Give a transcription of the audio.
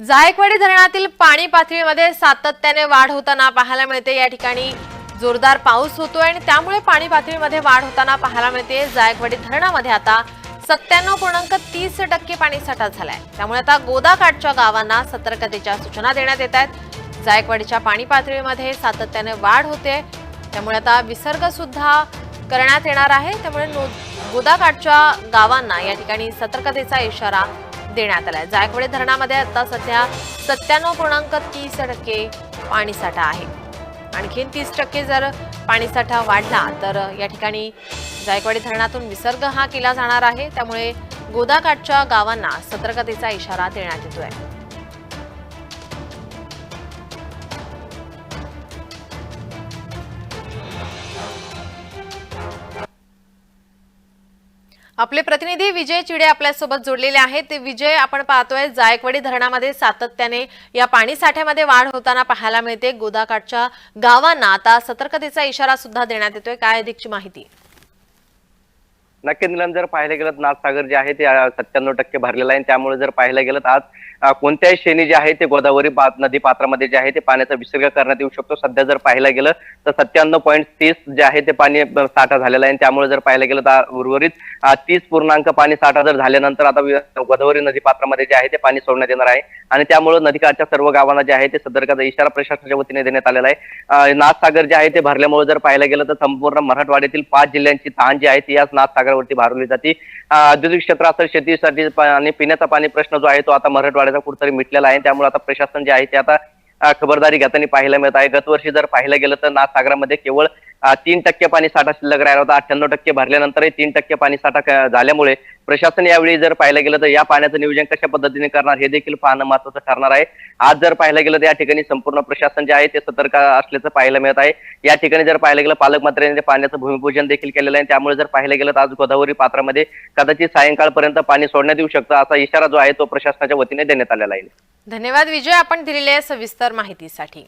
जायकवाडी धरणातील पाणी पातळीमध्ये सातत्याने वाढ होताना पाहायला मिळते. या ठिकाणी जोरदार पाऊस होतोय आणि त्यामुळे पाणी पातळीमध्ये वाढ होताना पाहायला मिळते. जायकवाडी धरणामध्ये आता सत्त्याण्णव पूर्णांक तीस टक्के पाणीसाठा झालाय. त्यामुळे आता गोदाकाठच्या गावांना सतर्कतेच्या सूचना देण्यात येत आहेत. जायकवाडीच्या पाणी पातळीमध्ये सातत्याने वाढ होते. त्यामुळे आता विसर्ग सुद्धा करण्यात येणार आहे. त्यामुळे नो- गोदाकाठच्या गावांना या ठिकाणी सतर्कतेचा इशारा देण्यात आलाय. जायकवाडी धरणामध्ये आता सध्या सत्त्याण्णव पूर्णांक तीस टक्के पाणीसाठा आहे. आणखीन तीस टक्के जर पाणीसाठा वाढला तर या ठिकाणी जायकवाडी धरणातून विसर्ग हा केला जाणार आहे. त्यामुळे गोदाकाठच्या गावांना सतर्कतेचा इशारा देण्यात येतोय. आपले प्रतिनिधी विजय चिडे आपल्यासोबत जोडलेले आहेत. ते विजय आपण पाहतोय जायकवाडी धरणामध्ये सातत्याने या पाणी साठ्यामध्ये वाढ होताना पाहायला मिळते. गोदाकाठच्या गावांना आता सतर्कतेचा इशारा सुद्धा देण्यात येतोय. काय अधिकची माहिती? नक्की निलम जर पाहायला गेलं तर नाथसागर जे आहे ते सत्त्याण्णव टक्के भरलेलं आहे. त्यामुळे जर पाहायला गेलं तर आज कोणत्याही श्रेणी जे आहे ते गोदावरी नदी पात्रामध्ये जे आहे ते पाण्याचा विसर्ग करण्यात येऊ शकतो. सध्या जर पाहायला गेलं तर सत्त्याण्णव पॉईंट तीस जे आहे ते पाणी साठा झालेला आहे. त्यामुळे जर पाहायला गेलं तर उर्वरित तीस पूर्णांक पाणी साठा जर झाल्यानंतर आता गोदावरी नदी पात्रामध्ये जे आहे ते पाणी सोडण्यात येणार आहे. आणि त्यामुळे नदीकाठच्या सर्व गावांना जे आहे ते सतर्कता इशारा प्रशासनाच्या वतीने देण्यात आलेला आहे. नाथसागर जे आहे ते भरल्यामुळे जर पाहायला गेलं तर संपूर्ण मराठवाड्यातील पाच जिल्ह्यांची तहान जी आहे ती नाथसागर नाथसागरावरती भारवली जाते. औद्योगिक क्षेत्र असेल शेतीसाठी आणि पिण्याचा पाणी प्रश्न जो आहे तो आता मराठवाड्याचा कुठेतरी मिटलेला आहे. त्यामुळे आता प्रशासन जे आहे ते आता खबरदारी घेताना पाहायला मिळत आहे. गतवर्षी जर पाहायला गेलं तर नाथसागरामध्ये केवळ तीन टक्के पाणी साठा शिल्लक राहिला होता. अठ्ठ्याण्णव टक्के भरल्यानंतरही तीन टक्के पाणी साठा झाल्यामुळे प्रशासन यावेळी जर पाहायला गेलं तर या पाण्याचं नियोजन कशा पद्धतीने करणार हे देखील पाहणं महत्वाचं ठरणार आहे. आज जर पाहायला गेलं तर या ठिकाणी संपूर्ण प्रशासन जे आहे ते सतर्क असल्याचं पाहायला मिळत आहे. या ठिकाणी जर पाहायला गेलं पालकमंत्र्यांनी पाण्याचं भूमिपूजन देखील केलेलं आहे त्यामुळे जर पाहायला गेलं तर आज गोदावरी पात्रामध्ये कदाचित सायंकाळपर्यंत पाणी सोडण्यात येऊ शकतं असा इशारा जो आहे तो प्रशासनाच्या वतीने देण्यात आलेला आहे. धन्यवाद विजय आपण दिलेल्या सविस्तर माहितीसाठी.